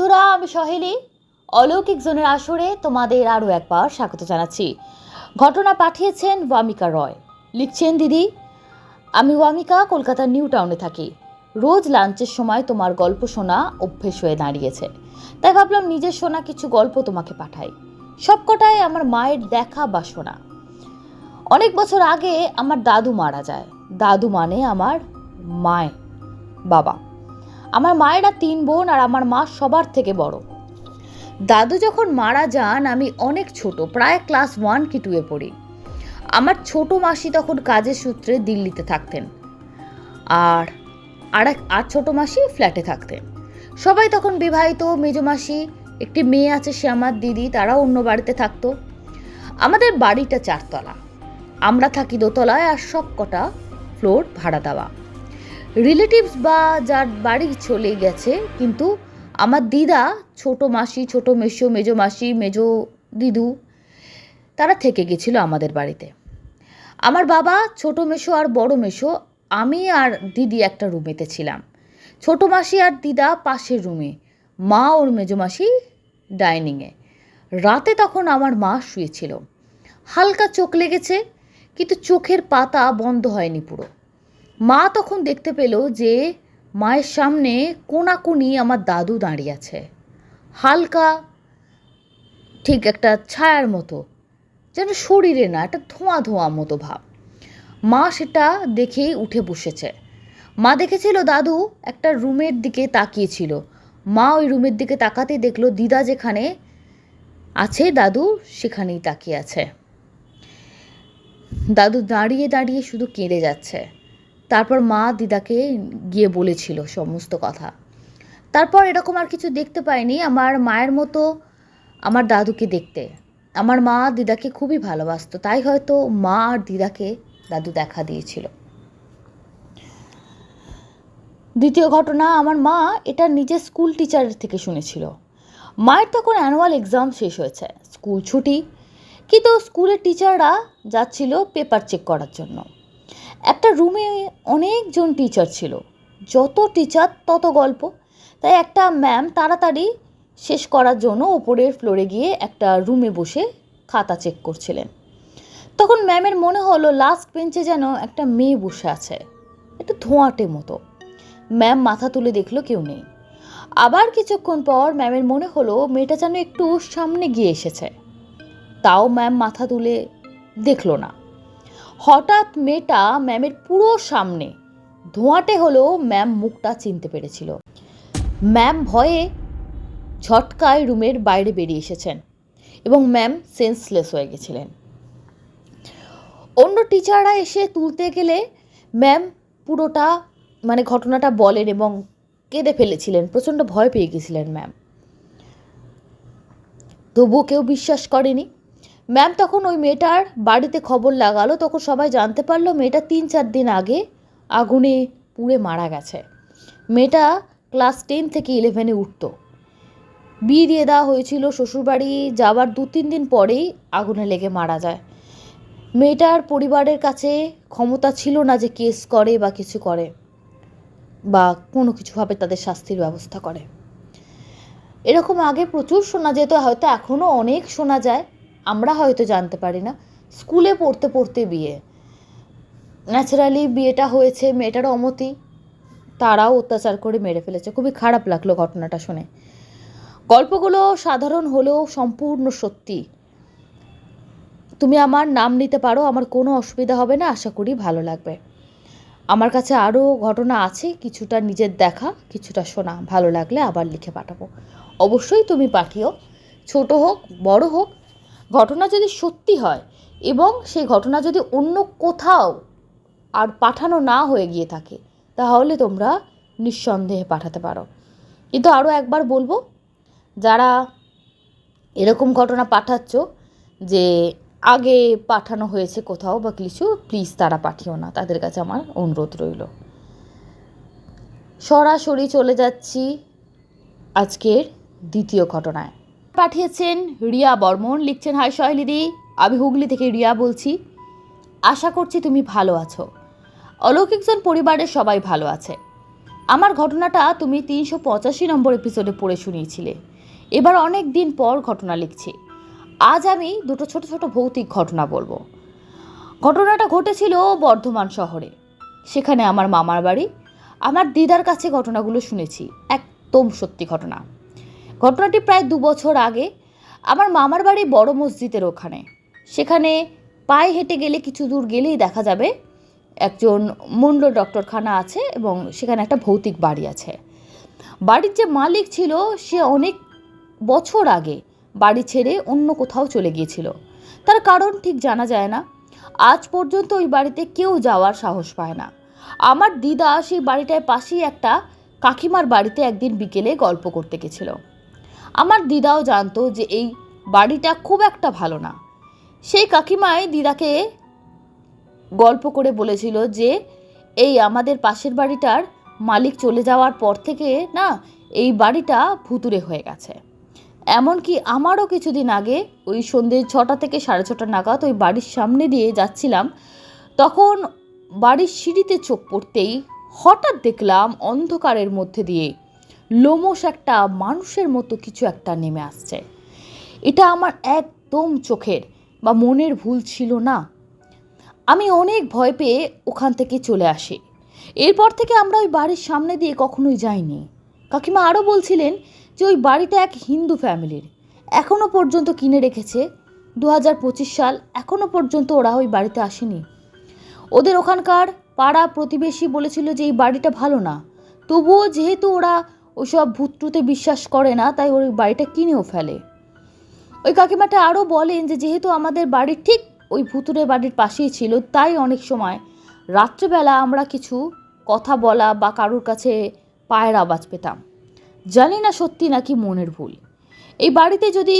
বন্ধুরা, আমি সহেলি। অলৌকিক জোনের আসরে তোমাদের আরও একবার স্বাগত জানাচ্ছি। ঘটনা পাঠিয়েছেন ওয়ামিকা রয়। লিখছেন, দিদি, আমি ওয়ামিকা কলকাতার নিউ টাউনে থাকি। রোজ লাঞ্চের সময় তোমার গল্প শোনা অভ্যেস হয়ে দাঁড়িয়েছে। তাই ভাবলাম নিজের শোনা কিছু গল্প তোমাকে পাঠাই। সবকটাই আমার মায়ের দেখা বা শোনা। অনেক বছর আগে আমার দাদু মারা যায়। দাদু মানে আমার মায় বাবা। আমার মায়েরা তিন বোন আর আমার মা সবার থেকে বড়। দাদু যখন মারা যান, আমি অনেক ছোট, প্রায় ক্লাস ওয়ান কি টুয়ে পড়ি। আমার ছোট মাসি তখন কাজের সূত্রে দিল্লিতে থাকতেন। আর আর এক আর ছোটো মাসি ফ্ল্যাটে থাকতেন। সবাই তখন বিবাহিত, মেজো মাসি, একটি মেয়ে আছে সে আমার দিদি, তারাও অন্য বাড়িতে থাকতো। আমাদের বাড়িটা চারতলা। আমরা থাকি দোতলায় আর সব কটা ফ্লোর ভাড়া দেওয়া। রিলেটিভস বা যার বাড়ি চলে গেছে, কিন্তু আমার দিদা, ছোট মাসি, ছোট মেসো, মেজো মাসি, মেজো দিদু, তারা থেকে গেছিল আমাদের বাড়িতে। আমার বাবা ছোট মেসো আর বড় মেসো, আমি আর দিদি একটা রুমেতে ছিলাম। ছোট মাসি আর দিদা পাশের রুমে, মা ওর মেজো মাসি ডাইনিংয়ে। রাতে তখন আমার মা শুয়েছিল। হালকা চোখ লেগেছে, কিন্তু চোখের পাতা বন্ধ হয়নি পুরো। মা তখন দেখতে পেল যে মায়ের সামনে কোনাকুনি আমার দাদু দাঁড়িয়ে আছে। হালকা, ঠিক একটা ছায়ার মতো, যেন শরীরে না, একটা ধোঁয়া ধোঁয়া মতো ভাব। মা সেটা দেখেই উঠে বসেছে। মা দেখেছিল দাদু একটা রুমের দিকে তাকিয়েছিল। মা ওই রুমের দিকে তাকাতে দেখল দিদা যেখানে আছে, দাদু সেখানেই তাকিয়ে আছে। দাদু দাঁড়িয়ে দাঁড়িয়ে শুধু কেঁদে যাচ্ছে। তারপর মা দিদাকে গিয়ে বলেছিল সমস্ত কথা। তারপর এরকম আর কিছু দেখতে পাইনি। আমার মায়ের মতো আমার দাদুকে দেখতে। আমার মা দিদাকে খুবই ভালোবাসতো। তাই হয়তো মা আর দিদাকে দাদু দেখা দিয়েছিল। দ্বিতীয় ঘটনা, আমার মা এটা নিজের স্কুল টিচারের থেকে শুনেছিল। মায়ের তখন অ্যানুয়াল এক্সাম শেষ হয়েছে। স্কুল ছুটি। কিন্তু স্কুলের টিচাররা যাচ্ছিল পেপার চেক করার জন্য। একটা রুমে অনেকজন টিচার ছিল। যত টিচার তত গল্প। তাই একটা ম্যাম তাড়াতাড়ি শেষ করার জন্য ওপরের ফ্লোরে গিয়ে একটা রুমে বসে খাতা চেক করছিলেন। তখন ম্যামের মনে হলো লাস্ট বেঞ্চে যেন একটা মেয়ে বসে আছে। একটু ধোঁয়াটে মতো। ম্যাম মাথা তুলে দেখল কেউ নেই। আবার কিছুক্ষণ পর ম্যামের মনে হলো মেয়েটা যেন একটু সামনে গিয়ে এসেছে। তাও ম্যাম মাথা তুলে দেখল না। হঠাৎ মেয়েটা ম্যামের পুরো সামনে, ধোঁয়াটে হলেও ম্যাম মুখটা চিনতে পেরেছিল। ম্যাম ভয়ে ঝটকায় রুমের বাইরে বেরিয়ে এসেছেন এবং ম্যাম সেন্সলেস হয়ে গেছিলেন। অন্য টিচাররা এসে তুলতে গেলে ম্যাম পুরোটা মানে ঘটনাটা বলেন এবং কেঁদে ফেলেছিলেন, প্রচণ্ড ভয় পেয়ে গেছিলেন ম্যাম। তবুও কেউ বিশ্বাস করেনি। ম্যাম তখন ওই মেয়েটার বাড়িতে খবর লাগালো, তখন সবাই জানতে পারল মেয়েটা তিন চার দিন আগে আগুনে পুড়ে মারা গেছে। মেয়েটা ক্লাস টেন থেকে ইলেভেনে উঠতো। বিয়ে দিয়ে দেওয়া হয়েছিল শ্বশুরবাড়ি, যাওয়ার দু তিন দিন পরেই আগুনে লেগে মারা যায়। মেয়েটার পরিবারের কাছে ক্ষমতা ছিল না যে কেস করে বা কিছু করে, বা কোনো কিছুভাবে তাদের শাস্তির ব্যবস্থা করে। এরকম আগে প্রচুর শোনা যেত, হয়তো এখনও অনেক শোনা যায়। আমরা হয়তো জানতে পারি না। স্কুলে পড়তে পড়তে বিয়ে। ন্যাচারালি বিয়েটা হয়েছে মেয়েটার অমতি। তারাও অত্যাচার করে মেরে ফেলেছে। খুবই খারাপ লাগল ঘটনাটা শুনে। গল্পগুলো সাধারণ হলেও সম্পূর্ণ সত্যি। তুমি আমার নাম নিতে পারো, আমার কোনো অসুবিধা হবে না, আশা করি ভালো লাগবে। আমার কাছে আরও ঘটনা আছে, কিছুটা নিজের দেখা, কিছুটা শোনা। ভালো লাগলে আবার লিখে পাঠাবো। অবশ্যই তুমি পাঠিও। ছোট হোক, বড় হোক ঘটনা যদি সত্যি হয় এবং সেই ঘটনা যদি অন্য কোথাও আর পাঠানো না হয়ে গিয়ে থাকে, তাহলে তোমরা নিঃসন্দেহে পাঠাতে পারো। কিন্তু আরও একবার বলব, যারা এরকম ঘটনা পাঠাচ্ছ যে আগে পাঠানো হয়েছে কোথাও বা কিছু প্লিজ তারা পাঠিও না। তাদের কাছে আমার অনুরোধ রইল। সরাসরি চলে যাচ্ছি আজকের দ্বিতীয় ঘটনায়। পাঠিয়েছেন রিয়া বর্মন। লিখছেন, হাই সহেলিদি, আমি হুগলি থেকে রিয়া বলছি। আশা করছি তুমি ভালো আছো। অলৌকিকজন পরিবারের সবাই ভালো আছে। আমার ঘটনাটা তুমি তিনশো পঁচাশি নম্বর এপিসোডে পড়ে শুনিয়েছিলে। এবার অনেক দিন পর ঘটনা লিখছি। আজ আমি দুটো ছোট ছোট ভৌতিক ঘটনা বলব। ঘটনাটা ঘটেছিল বর্ধমান শহরে। সেখানে আমার মামার বাড়ি। আমার দিদার কাছে ঘটনাগুলো শুনেছি। একদম সত্যি ঘটনা। ঘটনাটি প্রায় দু বছর আগে আমার মামার বাড়ি বড় মসজিদের ওখানে। সেখানে পায়ে হেঁটে গেলে কিছু দূর গেলেই দেখা যাবে একজন মণ্ডল ডক্টরখানা আছে এবং সেখানে একটা ভৌতিক বাড়ি আছে। বাড়ির যে মালিক ছিল, সে অনেক বছর আগে বাড়ি ছেড়ে অন্য কোথাও চলে গিয়েছিল। তার কারণ ঠিক জানা যায় না। আজ পর্যন্ত ওই বাড়িতে কেউ যাওয়ার সাহস পায় না। আমার দিদা সেই বাড়িটায় পাশেই একটা কাকিমার বাড়িতে একদিন বিকেলে গল্প করতে গেছিল। আমার দিদাও জানতো যে এই বাড়িটা খুব একটা ভালো না। সেই কাকিমাই দিদাকে গল্প করে বলেছিল যে, এই আমাদের পাশের বাড়িটার মালিক চলে যাওয়ার পর থেকে না, এই বাড়িটা ভুতুরে হয়ে গেছে। এমনকি আমারও কিছুদিন আগে ওই সন্ধ্যে ছটা থেকে সাড়ে ছটা নাগাদ ওই বাড়ির সামনে দিয়ে যাচ্ছিলাম। তখন বাড়ির সিঁড়িতে চোখ পড়তেই হঠাৎ দেখলাম অন্ধকারের মধ্যে দিয়ে লোমস একটা মানুষের মতো কিছু একটা নেমে আসছে। এটা আমার একদম চোখের বা মনের ভুল ছিল না। আমি অনেক ভয় পেয়ে ওখান থেকে চলে আসি। এরপর থেকে আমরা ওই বাড়ির সামনে দিয়ে কখনোই যাইনি। কাকিমা আরও বলছিলেন যে ওই বাড়িটা এক হিন্দু ফ্যামিলির। এখনও পর্যন্ত কিনে রেখেছে। দু হাজার পঁচিশ সাল এখনও পর্যন্ত ওরা ওই বাড়িতে আসেনি। ওদের ওখানকার পাড়া প্রতিবেশী বলেছিল যে এই বাড়িটা ভালো না। তবুও যেহেতু ওরা ওসব ভূতটুতে বিশ্বাস করে না, তাই ওই বাড়িটা কিনেও ফেলে। ওই কাকিমাটা আরও বলেন যে, যেহেতু আমাদের বাড়ির ঠিক ওই ভুতুরে বাড়ির পাশেই ছিল, তাই অনেক সময় রাত্রেবেলা আমরা কিছু কথা বলা বা কারোর কাছে পায়ের আওয়াজ পেতাম। জানি না সত্যি নাকি মনের ভুল। এই বাড়িতে যদি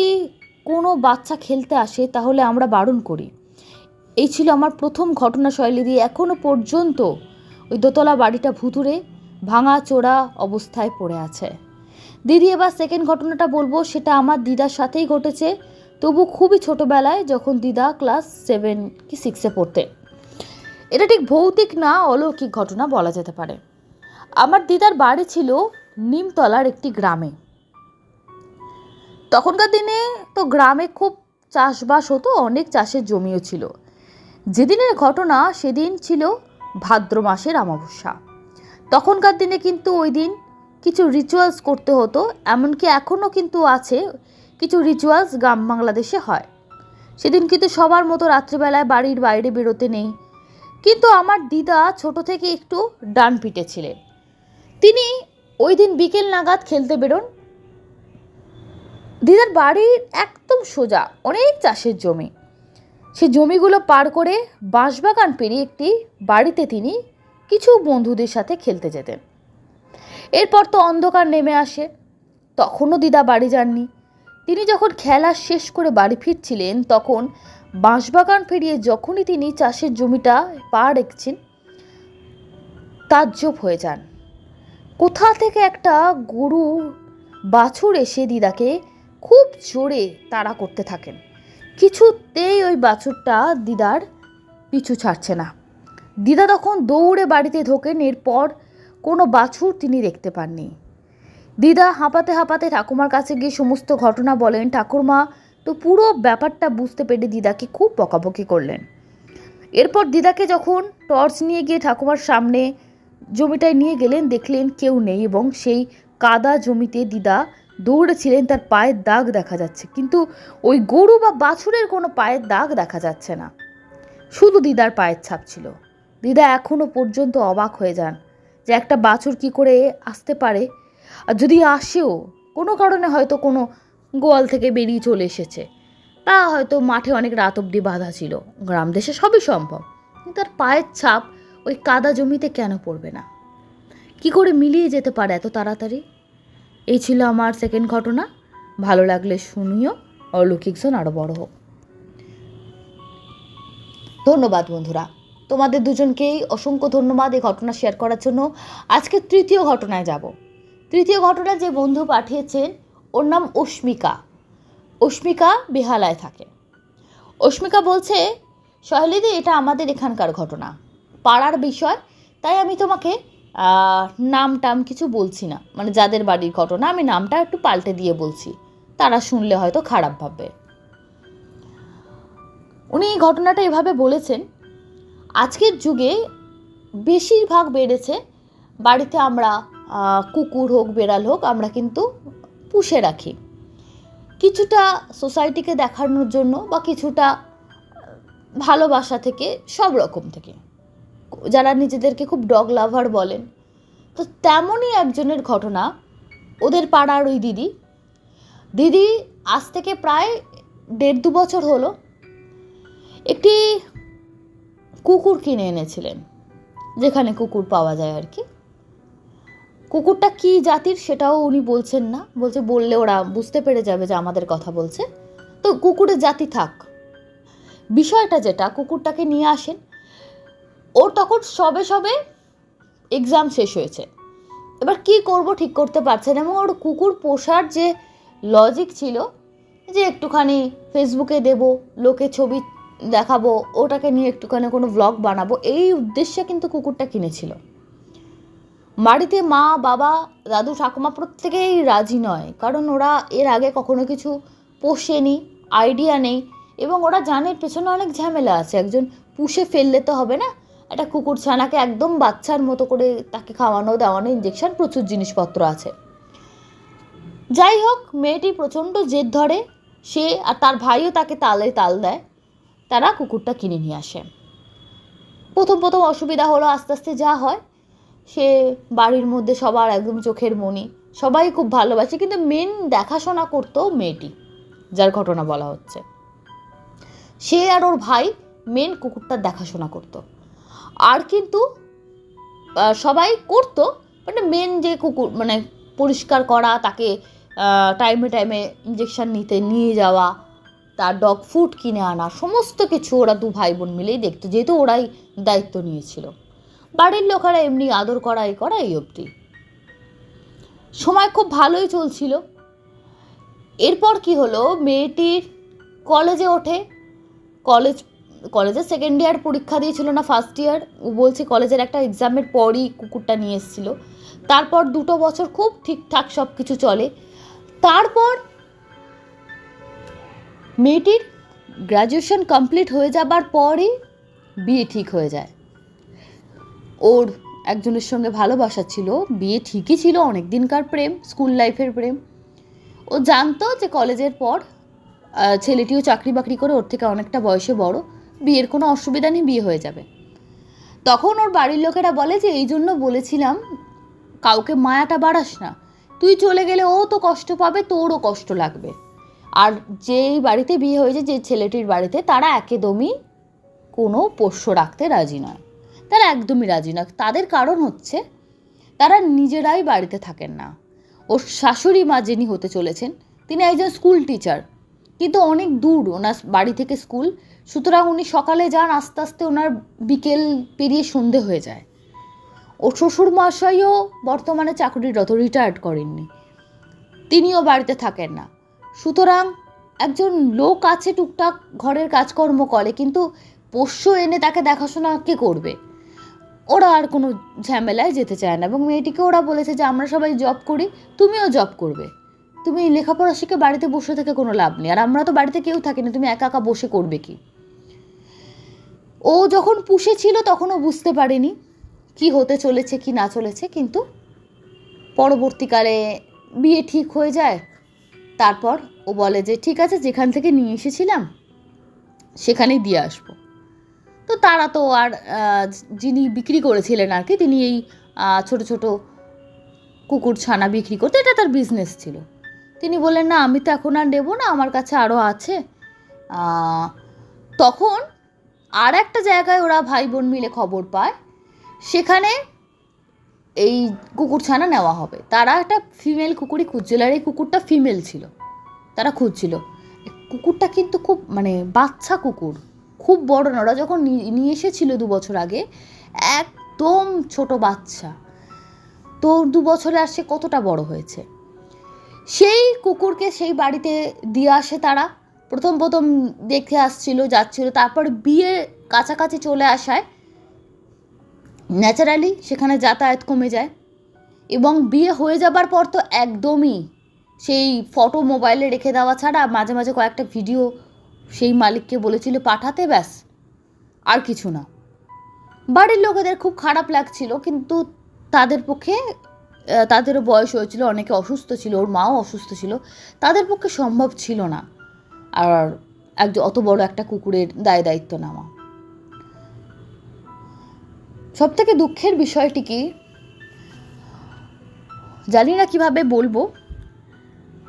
কোনো বাচ্চা খেলতে আসে, তাহলে আমরা বারণ করি। এই ছিল আমার প্রথম ঘটনা শৈলী দিয়ে এখনও পর্যন্ত ওই দোতলা বাড়িটা ভুতুরে ভাঙা চোরা অবস্থায় পড়ে আছে। দিদি, এবার সেকেন্ড ঘটনাটা বলব, সেটা আমার দিদার সাথেই ঘটেছে। তবু খুবই ছোটোবেলায় যখন দিদা ক্লাস সেভেন কি সিক্সে পড়তে। এটা ঠিক ভৌতিক না অলৌকিক ঘটনা বলা যেতে পারে। আমার দিদার বাড়ি ছিল নিমতলার একটি গ্রামে। তখনকার দিনে তো গ্রামে খুব চাষবাস হতো, অনেক চাষের জমিও ছিল। যেদিনের ঘটনা, সেদিন ছিল ভাদ্র মাসের অমাবস্যা। তখনকার দিনে কিন্তু ওই দিন কিছু রিচুয়ালস করতে হতো, এমনকি এখনও কিন্তু আছে কিছু রিচুয়ালস গ্রাম বাংলাদেশে হয়। সেদিন কিন্তু সবার মতো রাত্রিবেলায় বাড়ির বাইরে বেরোতে নেই। কিন্তু আমার দিদা ছোট থেকে একটু ডান পিটে ছিলেন। তিনি ওই দিন বিকেল নাগাদ খেলতে বেরোন। দিদার বাড়ির একদম সোজা, অনেক চাষের জমি। সে জমিগুলো পার করে বাঁশবাগান পেরিয়ে একটি বাড়িতে তিনি কিছু বন্ধুদের সাথে খেলতে যেতেন। এরপর তো অন্ধকার নেমে আসে। তখনও দিদা বাড়ি যাননি। তিনি যখন খেলা শেষ করে বাড়ি ফিরছিলেন, তখন বাঁশবাগান পেরিয়ে যখনই তিনি চাষের জমিটা পা রেখেছেন, তাজ্জব হয়ে যান। কোথা থেকে একটা গরু বাছুর এসে দিদাকে খুব জোরে তাড়া করতে থাকেন। কিছুতেই ওই বাছুরটা দিদার পিছু ছাড়ছে না। দিদা তখন দৌড়ে বাড়িতে ঢোকেন, এরপর কোনো বাছুর তিনি দেখতে পাননি। দিদা হাঁপাতে হাঁপাতে ঠাকুমার কাছে গিয়ে সমস্ত ঘটনা বলেন, ঠাকুরমা, তো পুরো ব্যাপারটা বুঝতে পেরে দিদাকে খুব বকাবকি করলেন। এরপর দিদাকে যখন টর্চ নিয়ে গিয়ে ঠাকুমার সামনে জমিটায় নিয়ে গেলেন, দেখলেন কেউ নেই এবং সেই কাদা জমিতে দিদা দৌড়েছিলেন, তার পায়ের দাগ দেখা যাচ্ছে। কিন্তু ওই গরু বা বাছুরের কোনো পায়ের দাগ দেখা যাচ্ছে না। শুধু দিদার পায়ের ছাপ ছিল। দিদা এখনও পর্যন্ত অবাক হয়ে যান যে একটা বাছুর কি করে আসতে পারে। আর যদি আসেও, কোনো কারণে হয়তো কোনো গোয়াল থেকে বেরিয়ে চলে এসেছে। তা হয়তো মাঠে অনেক রাত অব্দি বাঁধা ছিল। গ্রাম দেশে সবই সম্ভব। কিন্তু তার পায়ের ছাপ ওই কাদা জমিতে কেন পড়বে না? কি করে মিলিয়ে যেতে পারে এত তাড়াতাড়ি? এই ছিল আমার সেকেন্ড ঘটনা। ভালো লাগলে শুনিও। অলৌকিক জন আরও বড় হোক। ধন্যবাদ বন্ধুরা। তোমাদের দুজনকেই অসংখ্য ধন্যবাদ এই ঘটনা শেয়ার করার জন্য। আজকে তৃতীয় ঘটনায় যাব। তৃতীয় ঘটনা যে বন্ধু পাঠিয়েছেন, ওর নাম অস্মিকা। অস্মিকা বেহালায় থাকে। অস্মিকা বলছে, সহেলিদি, এটা আমাদের এখানকার ঘটনা। পাড়ার বিষয়, তাই আমি তোমাকে নাম টাম কিছু বলছি না। মানে যাদের বাড়ির ঘটনা, আমি নামটা একটু পাল্টে দিয়ে বলছি। তারা শুনলে হয়তো খারাপ ভাববে। উনি এই ঘটনাটা এভাবে বলেছেন আজকের যুগে বেশিরভাগ বেড়েছে, বাড়িতে আমরা কুকুর হোক, বেড়াল হোক, আমরা কিন্তু পুষে রাখি। কিছুটা সোসাইটিকে দেখানোর জন্য বা কিছুটা ভালোবাসা থেকে, সব রকম থেকে। যারা নিজেদেরকে খুব ডগ লাভার বলেন, তো তেমনই একজনের ঘটনা ওদের পাড়ার ওই দিদি। দিদি আজ থেকে প্রায় দেড় দু বছর হলো। একটি কুকুর কিনে এনেছিলেন, যেখানে কুকুর পাওয়া যায় আর কি। কুকুরটা কি জাতির সেটাও উনি বলছেন না, বলছে বললে ওরা বুঝতে পেরে যাবে যে আমাদের কথা বলছে। তো কুকুরের জাতি থাক। বিষয়টা যেটা, কুকুরটাকে নিয়ে আসেন ওর তখন সবে সবে এক্সাম শেষ হয়েছে। এবার কি করব ঠিক করতে পারছেন এবং ওর কুকুর পোষার যে লজিক ছিল, যে একটুখানি ফেসবুকে দেব, লোকে ছবি দেখাবো, ওটাকে নিয়ে একটুখানি কোনো ব্লগ বানাবো, এই উদ্দেশ্যে কিন্তু কুকুরটা কিনেছিল। বাড়িতে মা, বাবা, দাদু, ঠাকুমা প্রত্যেকেই রাজি নয়, কারণ ওরা এর আগে কখনো কিছু পোষেনি আইডিয়া নেই, এবং ওরা জানে পেছনে অনেক ঝামেলা আছে, একজন পুষে ফেললে তো হবে না, একটা কুকুর ছানাকে একদম বাচ্চার মতো করে তাকে খাওয়ানো, দাওয়ানো ইঞ্জেকশন প্রচুর জিনিসপত্র আছে। যাই হোক, মেয়েটি প্রচণ্ড জেদ ধরে, সে আর তার ভাইও তাকে তালে তাল দেয় তারা কুকুরটা কিনে নিয়ে আসে। প্রথম প্রথম অসুবিধা হলো আস্তে আস্তে যা হয়, সে বাড়ির মধ্যে সবার একদম চোখের মণি সবাই খুব ভালোবাসে, কিন্তু মেন দেখাশোনা করতো মেয়েটি, যার ঘটনা বলা হচ্ছে। সে আর ওর ভাই মেন কুকুরটার দেখাশোনা করতো। আর কিন্তু সবাই করতো মানে মেন যে কুকুর মানে পরিষ্কার করা, তাকে টাইমে টাইমে ইঞ্জেকশন নিতে, নিয়ে যাওয়া তার ডগ ফুড কিনে আনা, সমস্ত কিছু ওরা দু ভাই বোন মিলেই দেখতো, যেহেতু ওরাই দায়িত্ব নিয়েছিল। বাড়ির লোকেরা এমনি আদর করা, এই করা, এই অবধি। সময় খুব ভালোই চলছিল। এরপর কি হলো, মেয়েটির কলেজে ওঠে। কলেজ, কলেজে সেকেন্ড ইয়ার পরীক্ষা দিয়েছিল না ফার্স্ট ইয়ার ও বলছে কলেজের একটা এক্সামের পরই কুকুরটা নিয়ে এসেছিল। তারপর দুটো বছর খুব ঠিকঠাক সব কিছু চলে। তারপর মেয়েটির গ্র্যাজুয়েশন কমপ্লিট হয়ে যাবার পরই বিয়ে ঠিক হয়ে যায়। ওর একজনের সঙ্গে ভালোবাসা ছিল, বিয়ে ঠিকই ছিল অনেক দিনকার প্রেম স্কুল লাইফের প্রেম। ও জানতো যে কলেজের পর ছেলেটিও চাকরি বাকরি করে ওর থেকে অনেকটা বয়সে বড়, বিয়ের কোনো অসুবিধা নেই, বিয়ে হয়ে যাবে। তখন ওর বাড়ির লোকেরা বলে যে, এই জন্য বলেছিলাম, কাউকে মায়াটা বাড়াস না। তুই চলে গেলে ও তো কষ্ট পাবে, তোরও কষ্ট লাগবে। আর যেই বাড়িতে বিয়ে হয়েছে, যে ছেলেটির বাড়িতে, তারা একদমই কোনো পোষ্য রাখতে রাজি নয়। তারা একদমই রাজি নয়। তাদের কারণ হচ্ছে, তারা নিজেরাই বাড়িতে থাকেন না। ওর শাশুড়ি মা যিনি হতে চলেছেন, তিনি একজন স্কুল টিচার। কিন্তু অনেক দূর ওনার বাড়ি থেকে স্কুল। সুতরাং উনি সকালে যান, আস্তে আস্তে ওনার বিকেল পেরিয়ে সন্ধে হয়ে যায়। ও শ্বশুর মশাইও বর্তমানে চাকরিরত রিটায়ার্ড করেননি। তিনিও বাড়িতে থাকেন না। সুতরাং একজন লোক আছে টুকটাক, ঘরের কাজকর্ম করে, কিন্তু পোষ্য এনে তাকে দেখাশোনা কে করবে? ওরা আর কোনো ঝামেলায় যেতে চায় না এবং মেয়েটিকে ওরা বলেছে যে, আমরা সবাই জব করি, তুমিও জব করবে। তুমি লেখাপড়া শিখে বাড়িতে বসে থেকে কোনো লাভ নেই। আর আমরা তো বাড়িতে কেউ থাকি না, তুমি একা একা বসে করবে কি? ও যখন পুষে ছিল তখনও বুঝতে পারেনি কি হতে চলেছে, কি না চলেছে, কিন্তু পরবর্তীকালে বিয়ে ঠিক হয়ে যায়। তারপর ও বলে যে, ঠিক আছে, যেখান থেকে নিয়ে এসেছিলাম, সেখানেই দিয়ে আসব। তো তারা তো আর যিনি বিক্রি করেছিলেন আর কি, তিনি এই ছোট ছোট কুকুর ছানা বিক্রি করতে, এটা তার বিজনেস ছিল। তিনি বললেন, না, আমি তো এখন আর নেব না, আমার কাছে আরও আছে। তখন আর একটা জায়গায় ওরা ভাই বোন মিলে খবর পায়। সেখানে এই কুকুর ছানা নেওয়া হবে। তারা একটা ফিমেল কুকুরই খুঁজছিল আর এই কুকুরটা ফিমেল ছিল। তারা খুঁজছিল। কুকুরটা কিন্তু খুব মানে বাচ্চা কুকুর। খুব বড় না, ওরা যখন নিয়ে এসেছিল দু বছর আগে, একদম ছোট বাচ্চা। তো দু বছরে আর সে কতটা বড় হয়েছে? সেই কুকুরকে সেই বাড়িতে দিয়ে আসে তারা। প্রথম প্রথম দেখে আসছিল, যাচ্ছিল, তারপর বিয়ে কাছাকাছি চলে আসায় ন্যাচারালি সেখানে যাতায়াত কমে যায়। এবং বিয়ে হয়ে যাবার পর তো একদমই সেই ফটো মোবাইলে রেখে দেওয়া ছাড়া মাঝে মাঝে কয়েকটা ভিডিও সেই মালিককে বলেছিল পাঠাতে, ব্যাস, আর কিছু না। বাড়ির লোকেদের খুব খারাপ লাগছিল, কিন্তু তাদের পক্ষে তাদেরও বয়স হয়েছিল, অনেকে অসুস্থ ছিল, ওর মাও অসুস্থ ছিল, তাদের পক্ষে সম্ভব ছিল না। আর একজন, অত বড় একটা কুকুরের দায় দায়িত্ব নেওয়া। সব থেকে দুঃখের বিষয়টি কি? জানি না কীভাবে বলব।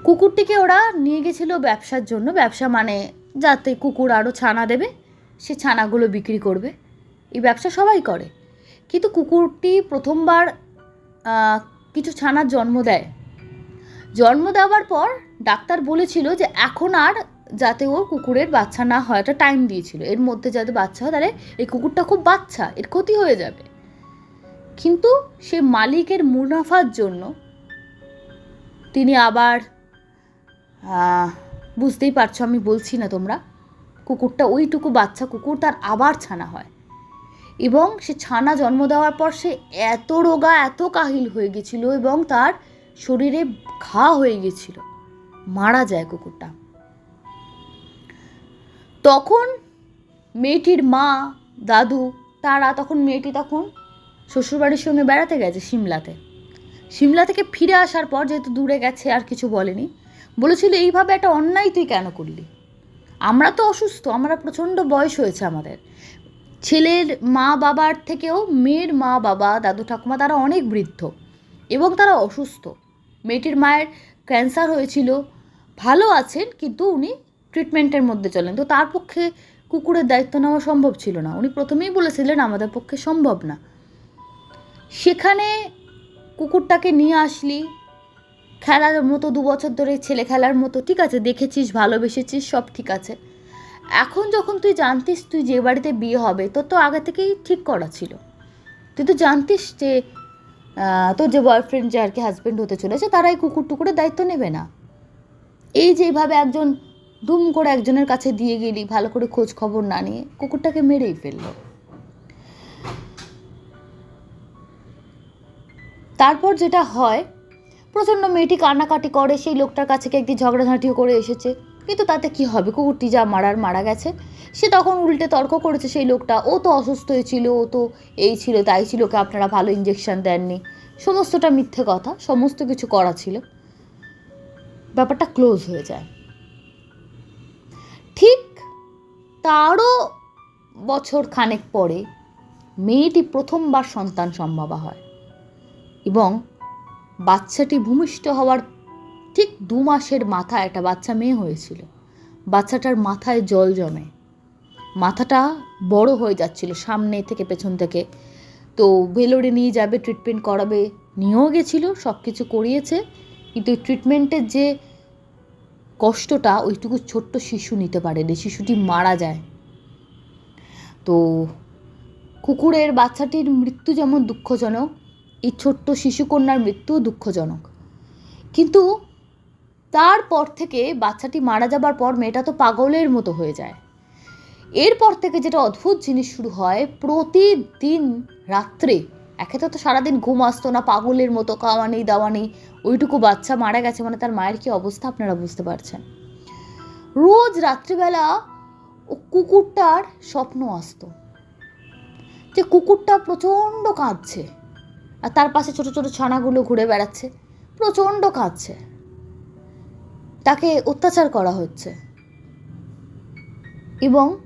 কুকুরটিকে ওরা নিয়ে গেছিল ব্যবসার জন্য। ব্যবসা মানে যাতে কুকুর আরও ছানা দেবে, সে ছানাগুলো বিক্রি করবে। এই ব্যবসা সবাই করে। কিন্তু কুকুরটি প্রথমবার কিছু ছানার জন্ম দেয়। জন্ম দেওয়ার পর ডাক্তার বলেছিল যে এখন আর যাতে ও কুকুরের বাচ্চা না হয়, একটা টাইম দিয়েছিল। এর মধ্যে যাতে বাচ্চা হয়, তাহলে এই কুকুরটা খুব বাচ্চা, এর ক্ষতি হয়ে যাবে। কিন্তু সে মালিকের মুনাফার জন্য তিনি আবার বুঝতেই পারছ আমি বলছি না তোমরা, কুকুরটা ওইটুকু বাচ্চা, কুকুর তার আবার ছানা হয়। এবং সে ছানা জন্ম দেওয়ার পর সে এত রোগা, এত কাহিল হয়ে গেছিল এবং তার শরীরে ঘা হয়ে গেছিল। মারা যায় কুকুরটা। তখন মেয়েটির মা, দাদু, তারা তখন মেয়েটি তখন শ্বশুরবাড়ির সঙ্গে বেড়াতে গেছে সিমলাতে। সিমলা থেকে ফিরে আসার পর যেহেতু দূরে গেছে, আর কিছু বলেনি, বলেছিল, এইভাবে একটা অন্যায় তুই কেন করলি? আমরা তো অসুস্থ, আমরা প্রচণ্ড বয়স হয়েছে আমাদের। ছেলের মা বাবার থেকেও মেয়ের মা বাবা, দাদু ঠাকুমা, তারা অনেক বৃদ্ধ এবং তারা অসুস্থ। মেয়েটির মায়ের ক্যান্সার হয়েছিল, ভালো আছেন, কিন্তু উনি ট্রিটমেন্টের মধ্যে চলেন। তো তার পক্ষে কুকুরের দায়িত্ব নেওয়া সম্ভব ছিল না। উনি প্রথমেই বলেছিলেন, আমাদের পক্ষে সম্ভব না। সেখানে কুকুরটাকে নিয়ে আসলি। খেলার মতো দু বছর ধরে ছেলে খেলার মতো, ঠিক আছে, দেখেছিস, ভালোবেসেছিস, সব ঠিক আছে। এখন যখন তুই জানতিস তুই যে বাড়িতে বিয়ে হবে, তোর তো আগে থেকেই ঠিক করা ছিল। তুই তো জানতিস যে তোর যে বয়ফ্রেন্ড যে আর কি হাজব্যান্ড হতে চলেছে তারা এই কুকুর টুকুরের দায়িত্ব নেবে না। এই যে এইভাবে একজন দুম করে একজনের কাছে দিয়ে গেলি, ভালো করে খোঁজ খবর না নিয়ে কুকুরটাকে মেরেই ফেলল। তারপর যেটা হয়, প্রচণ্ড মেয়েটি কান্নাকাটি করে, সেই লোকটার কাছে একদিন ঝগড়াঝাঁটিও করে এসেছে। কিন্তু তাতে কি হবে? কুকুরটি যা মারার মারা গেছে। সে তখন উল্টে তর্ক করেছে সেই লোকটা, ও তো অসুস্থ হয়েছিল ও তো এই ছিল, তাই ছিল কি আপনারা ভালো ইঞ্জেকশন দেননি। সমস্তটা মিথ্যে কথা, সমস্ত কিছু করা ছিল। ব্যাপারটা ক্লোজ হয়ে যায়। ঠিক তারও বছর খানেক পরে মেয়েটি প্রথমবার সন্তান সম্ভবা হয় এবং বাচ্চাটি ভূমিষ্ঠ হওয়ার ঠিক দু মাসের মাথায় একটা বাচ্চা মেয়ে হয়েছিল। বাচ্চাটার মাথায় জল জমে। মাথাটা বড় হয়ে যাচ্ছিল সামনে থেকে পেছন থেকে। তো ভেলোরে নিয়ে যাবে ট্রিটমেন্ট করাবে, নিয়েও গেছিল সব কিছু করিয়েছে। কিন্তু ট্রিটমেন্টের যে কষ্টটা ওইটুকু ছোট্ট শিশু নিতে পারেনি শিশুটি মারা যায়। তো কুকুরের বাচ্চাটির মৃত্যু যেমন দুঃখজনক, এই ছোট্ট শিশুকন্যার মৃত্যুও দুঃখজনক। কিন্তু তারপর থেকে বাচ্চাটি মারা যাবার পর মেয়েটা তো পাগলের মতো হয়ে যায়। এরপর থেকে যেটা অদ্ভুত জিনিস শুরু হয়, প্রতিদিন রাত্রে, একে তো তো সারাদিন ঘুম আসতো না, পাগলের মতো খাওয়া নেই, দাওয়া নেই ওইটুকু বাচ্চা মারা গেছে মানে তার মায়ের কি অবস্থা আপনারা বুঝতে পারছেন? রোজ রাত্রিবেলা ও কুকুরটার স্বপ্ন আসতো। যে কুকুরটা প্রচণ্ড কাঁদছে আর তার পাশে ছোট ছোট ছানাগুলো ঘুরে বেড়াচ্ছে, প্রচণ্ড কাঁদছে। তাকে অত্যাচার করা হচ্ছে। এবং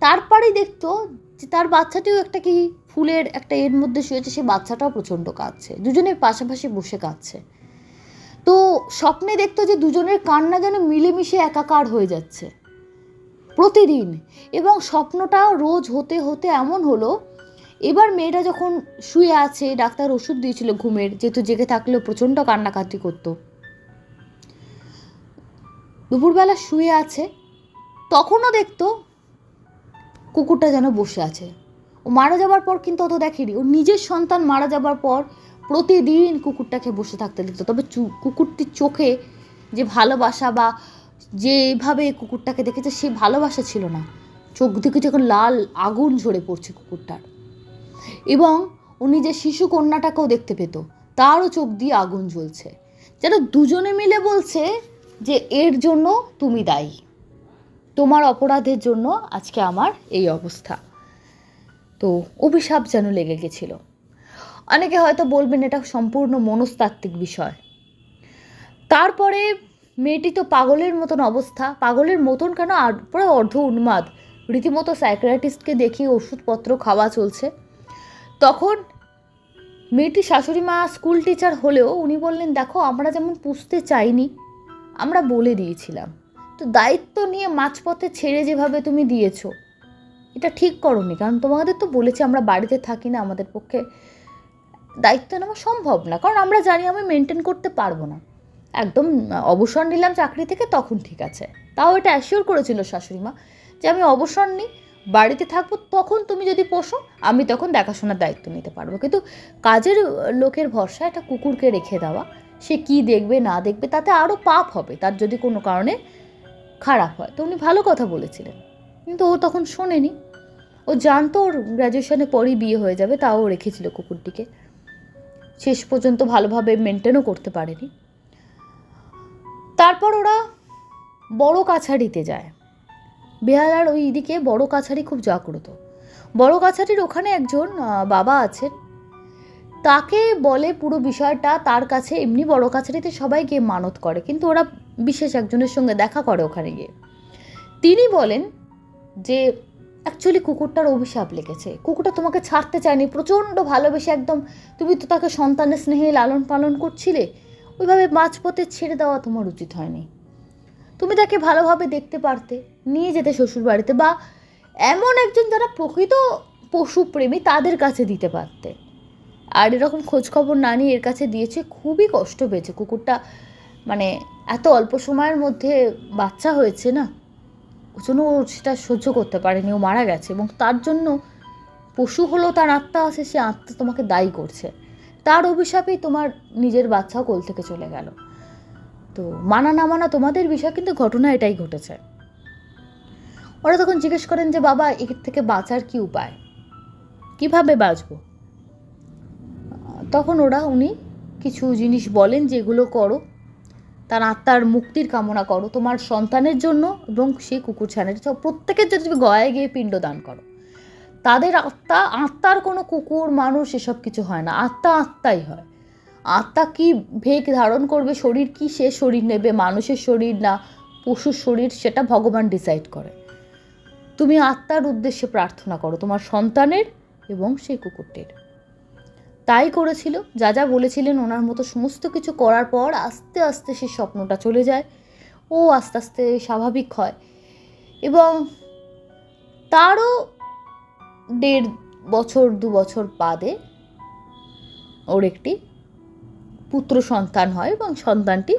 তারপরেই দেখতো যে তার বাচ্চাটিও একটা কি ফুলের একটা এর মধ্যে শুয়েছে, সে বাচ্চাটাও প্রচণ্ড কাঁদছে। দুজনের পাশাপাশি বসে কাঁদছে। তো স্বপ্নে দেখতো যে দুজনের কান্না যেন মিলেমিশে একাকার হয়ে যাচ্ছে। প্রতিদিন। এবং স্বপ্নটা রোজ হতে হতে এমন হলো, এবার মেয়েটা যখন শুয়ে আছে, ডাক্তার ওষুধ দিয়েছিল ঘুমের, যেহেতু জেগে থাকলেও প্রচণ্ড কান্নাকাটি করতো। দুপুরবেলা শুয়ে আছে, তখনও দেখতো কুকুরটা যেন বসে আছে। ও মারা যাবার পর কিন্তু অত দেখেনি। ওর নিজের সন্তান মারা যাবার পর প্রতিদিন কুকুরটাকে বসে থাকতে দেখতো। তবে কুকুরটির চোখে যে ভালোবাসা বা যেভাবে কুকুরটাকে দেখেছে, সে ভালোবাসা ছিল না। চোখ থেকে যখন লাল আগুন ঝরে পড়ছে কুকুরটার। এবং উনি যে শিশু কন্যাটাকেও দেখতে পেত, তারও চোখ দিয়ে আগুন জ্বলছে। যেন দুজনে মিলে বলছে যে, এর জন্য তুমি দায়ী। তোমার অপরাধের জন্য আজকে আমার এই অবস্থা। তো অভিশাপ যেন লেগে গেছিল। অনেকে হয়তো বলবেন এটা সম্পূর্ণ মনস্তাত্ত্বিক বিষয়। তারপরে মেয়েটি তো পাগলের মতন অবস্থা, পাগলের মতন কেন? পুরো অর্ধ উন্মাদ। রীতিমতো সাইক্রাটিস্টকে দেখিয়ে ওষুধপত্র খাওয়া চলছে। তখন মেয়েটি শাশুড়ি মা স্কুল টিচার হলেও উনি বললেন, দেখো, আমরা যেমন পুষতে চাইনি, আমরা বলে দিয়েছিলাম। তো দায়িত্ব নিয়ে মাঝপথে ছেড়ে যেভাবে তুমি দিয়েছ, এটা ঠিক করনি। কারণ তোমাদের তো বলেছি, আমরা বাড়িতে থাকি না, আমাদের পক্ষে দায়িত্ব নেওয়া সম্ভব না। কারণ আমরা জানি আমি মেনটেন করতে পারব না। একদম অবসর নিলাম চাকরি থেকে, তখন ঠিক আছে। তাও এটা অ্যাসিওর করেছিল শাশুড়ি মা যে আমি অবসর নিই, বাড়িতে থাকব, তখন তুমি যদি পোষো, আমি তখন দেখাশোনার দায়িত্ব নিতে পারব। কিন্তু কাজের লোকের ভরসা, একটা কুকুরকে রেখে দেওয়া, সে কি দেখবে, না দেখবে, তাতে আরও পাপ হবে। তার যদি কোনো কারণে খারাপ হয়, তো উনি ভালো কথা বলেছিলেন। কিন্তু ও তখন শোনেনি। ও জানতো ওর গ্র্যাজুয়েশনে পরই বিয়ে হয়ে যাবে, তাও রেখেছিল কুকুরটিকে। শেষ পর্যন্ত ভালোভাবে মেনটেনও করতে পারেনি। তারপর ওরা বড় কাছারিতে যায়। বেহালার ওই দিকে বড় কাছারি খুব জাগ্রত। বড় কাছারির ওখানে একজন বাবা আছেন। তাকে বলে পুরো বিষয়টা, তার কাছে এমনি বড় কাছারিতে সবাই গিয়ে মানত করে, কিন্তু ওরা বিশেষ একজনের সঙ্গে দেখা করে ওখানে গিয়ে। তিনি বলেন যে অ্যাকচুয়ালি কুকুরটার অভিশাপ লেগেছে। কুকুরটা তোমাকে ছাড়তে চায়নি। প্রচণ্ড ভালোবেসে একদম তুমি তো তাকে সন্তানের স্নেহে লালন পালন করছিলে। ওইভাবে মাঝপথে ছেড়ে দেওয়া তোমার উচিত হয়নি। তুমি তাকে ভালোভাবে দেখতে পারতে, নিয়ে যেতে শ্বশুর বাড়িতে বা এমন একজন যারা প্রকৃত পশুপ্রেমী তাদের কাছে দিতে পারতে। আর এরকম খোঁজখবর না নিয়ে এর কাছে দিয়েছে, খুবই কষ্ট পেয়েছে। কুকুরটা মানে এত অল্প সময়ের মধ্যে বাচ্চা হয়েছে না? জন্য ও সেটা সহ্য করতে পারেনি, ও মারা গেছে এবং তার জন্য পশু হলো তার আত্মা আছে, সে আত্মা তোমাকে দায়ী করছে। তার অভিশাপেই তোমার নিজের বাচ্চাও কোল থেকে চলে গেল। তো মানা না মানা তোমাদের বিষয়, কিন্তু ঘটনা এটাই ঘটেছে। ওরা তখন জিজ্ঞেস করেন যে, বাবা, এর থেকে বাঁচার কি উপায়? কীভাবে বাঁচবো? তখন ওরা, উনি কিছু জিনিস বলেন যেগুলো করো। তার আত্মার মুক্তির কামনা করো, তোমার সন্তানের জন্য এবং সেই কুকুর ছানের। প্রত্যেকের জন্য তুমি গয়ায় গিয়ে পিণ্ড দান করো। তাদের আত্মা, আত্মার কোনো কুকুর, মানুষ এসব কিছু হয় না। আত্মা আত্মাই হয়। আত্মা কি ভেগ ধারণ করবে? শরীর কি? সে শরীর নেবে। মানুষের শরীর না, পশুর শরীর, সেটা ভগবান ডিসাইড করে। তুমি আত্মার উদ্দেশ্যে প্রার্থনা করো, তোমার সন্তানের এবং সেই কুকুরটির। তাই করেছিল। যা যা বলেছিলেন ওনার মতো সমস্ত কিছু করার পর আস্তে আস্তে সে স্বপ্নটা চলে যায়। ও আস্তে আস্তে স্বাভাবিক হয়। এবং তারও দেড় বছর, দু বছর বাদে ওর একটি পুত্র সন্তান হয় এবং সন্তানটি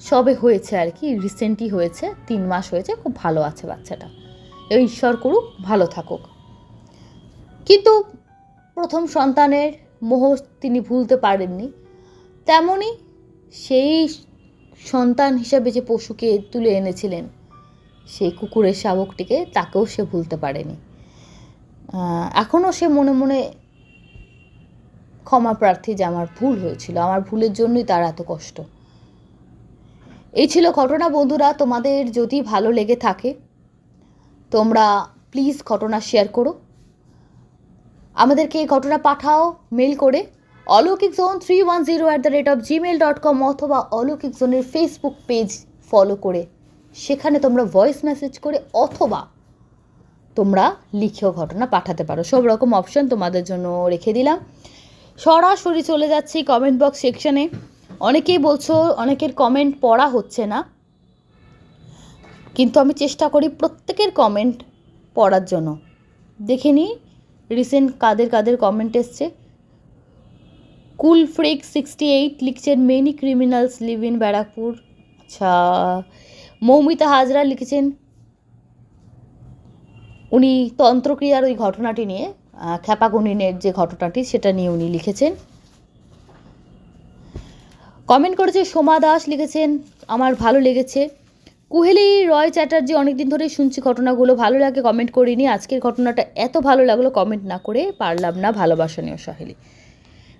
সবে হয়েছে আর কি রিসেন্টলি হয়েছে, তিন মাস হয়েছে, খুব ভালো আছে বাচ্চাটা। ঈশ্বর করুক, ভালো থাকুক। কিন্তু প্রথম সন্তানের মোহ তিনি ভুলতে পারেননি। তেমনই সেই সন্তান হিসাবে যে পশুকে তুলে এনেছিলেন, সেই কুকুরের শাবকটিকে তাকেও সে ভুলতে পারেনি। এখনও সে মনে মনে ক্ষমা প্রার্থী যে আমার ভুল হয়েছিল, আমার ভুলের জন্যই তার এত কষ্ট। এই ছিল ঘটনা। বন্ধুরা, তোমাদের যদি ভালো লেগে থাকে, তোমরা প্লিজ ঘটনা শেয়ার করো। আমাদেরকে এই ঘটনা পাঠাও মেল করে Aloukik zone three one zero at the rate of Gmail dot com অথবা অলৌকিক জোনের ফেসবুক পেজ ফলো করে। সেখানে তোমরা ভয়েস মেসেজ করে অথবা তোমরা লিখেও ঘটনা পাঠাতে পারো। সব রকম অপশন তোমাদের জন্য রেখে দিলাম। সরাসরি চলে যাচ্ছি কমেন্ট বক্স সেকশনে অনেকেই বলছো, অনেকের কমেন্ট পড়া হচ্ছে না। কিন্তু আমি চেষ্টা করি প্রত্যেকের কমেন্ট পড়ার জন্য। দেখে নিই। রিসেন্ট কাদের কাদের কমেন্ট এসছে? কুল ফ্রিক সিক্সটি এইট লিখছেন many criminals live in Barrackpore আচ্ছা মৌমিতা হাজরা লিখেছেন, উনি তন্ত্রক্রিয়ার ওই ঘটনাটি নিয়ে খ্যাপাগুনিনের যে ঘটনাটি, সেটা নিয়ে উনি লিখেছেন। কমেন্ট করেছে সোমা দাস লিখেছেন, আমার ভালো লেগেছে। কুহেলি, রয় চ্যাটার্জি অনেকদিন ধরেই শুনছি ঘটনাগুলো, ভালো লাগে কমেন্ট করিনি। আজকের ঘটনাটা এত ভালো লাগল কমেন্ট না করে পারলাম না ভালোবাসনীয় সহেলি।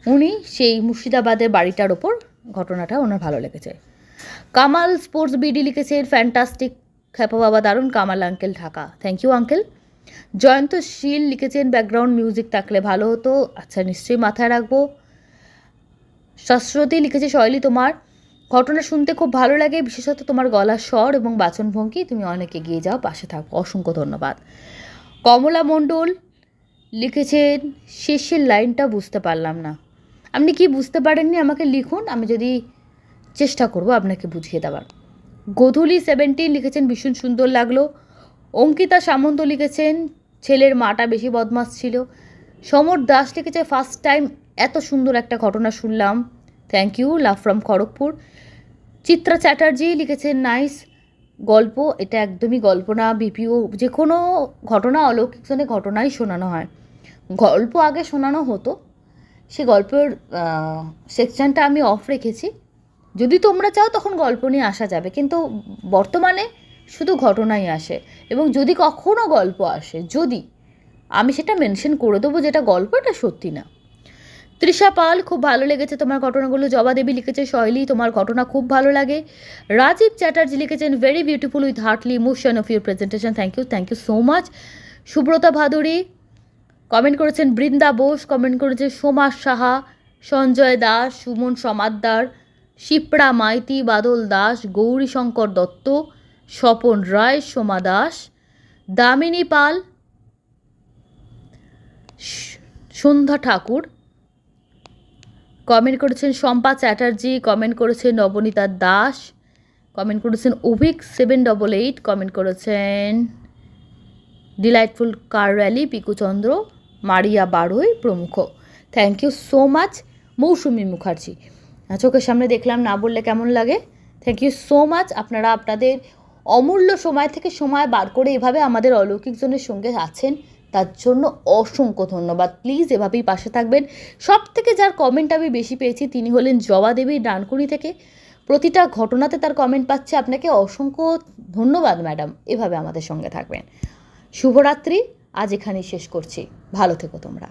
উনি সেই মুর্শিদাবাদের বাড়িটার ওপর ঘটনাটা ওনার ভালো লেগেছে। কামাল স্পোর্টস বিডি লিখেছে ফ্যান্টাস্টিক খ্যাপা বাবা দারুণ, Kamal uncle Dhaka. Thank you uncle Jayanta Shil লিখেছেন ব্যাকগ্রাউন্ড মিউজিক থাকলে ভালো হতো। আচ্ছা নিশ্চয়ই মাথায় রাখব। শাশ্বতী লিখেছে, শৈলী তোমার। ঘটনা শুনতে খুব ভালো লাগে। বিশেষত তোমার গলার স্বর এবং বাচনভঙ্গি তুমি অনেক এগিয়ে যাও, পাশে থাকো। অসংখ্য ধন্যবাদ। কমলা মণ্ডল লিখেছেন, শেষের লাইনটা বুঝতে পারলাম না। আপনি কি বুঝতে পারেননি? আমাকে লিখুন, আমি যদি চেষ্টা করব আপনাকে বুঝিয়ে দেওয়ার। গোধূলি সেভেন্টিন লিখেছেন, ভীষণ সুন্দর লাগল। অঙ্কিতা সামন্ত লিখেছেন, ছেলের মাটা বেশি বদমাস ছিল। সমর দাস লিখেছে ফার্স্ট টাইম এত সুন্দর একটা ঘটনা শুনলাম। Thank you love from Kharagpur Chitra Chatterjee লিখেছেন নাইস গল্প, এটা একদমই গল্প না বিপিও যে কোনো ঘটনা অলৌকিকজনে ঘটনাই শোনানো হয়। গল্প আগে শোনানো হতো, সে গল্পের সেকশনটা আমি অফ রেখেছি। যদি তোমরা চাও, তখন গল্প নিয়ে আসা যাবে, কিন্তু বর্তমানে শুধু ঘটনাই আসে। এবং যদি কখনো গল্প আসে, যদি, আমি সেটা মেনশন করে দেবো যেটা গল্প এটা সত্যি না। তৃষা পাল, খুব ভালো লেগেছে তোমার ঘটনাগুলো। জবা দেবী লিখেছে, শৈলী, তোমার ঘটনা খুব ভালো লাগে। রাজীব চ্যাটার্জি লিখেছেন very beautiful with heartly emotion of your presentation thank you thank you so much Subrata Bhaduri comment করেছেন, বৃন্দা বোস। কমেন্ট করেছে, সোমা সাহা, সঞ্জয় দাস, সুমন সমাদ্দার, শিপ্রা মাইতি, বাদল দাস, গৌরীশঙ্কর দত্ত, স্বপন রায়, সোমা দাস, দামিনী পাল, সন্ধ্যা ঠাকুর কমেন্ট করেছেন শম্পা চ্যাটার্জি, কমেন্ট করেছেন নবনীতা দাস, কমেন্ট করেছেন Abhik seven double eight, comment করেছেন delightful car rally Pikuchandra Maria Baroi প্রমুখ। Thank you so much, Mousumi Mukherjee. চোখের সামনে দেখলাম, না বললে কেমন লাগে? থ্যাংক ইউ সো মাচ, আপনারা আপনাদের অমূল্য সময় থেকে সময় বার করে এভাবে আমাদের অলৌকিক জনের সঙ্গে আছেন। তার জন্য অসংখ্য ধন্যবাদ। প্লিজ এভাবেই পাশে থাকবেন। সব থেকে যার কমেন্ট আমি বেশি পেয়েছি, তিনি হলেন জবা দেবী ডানকুনি থেকে। প্রতিটা ঘটনাতে তার কমেন্ট পাচ্ছে। আপনাকে অসংখ্য ধন্যবাদ ম্যাডাম এভাবে আমাদের সঙ্গে থাকবেন। শুভরাত্রি। আজ এখানেই শেষ করছি। ভালো থেকো তোমরা।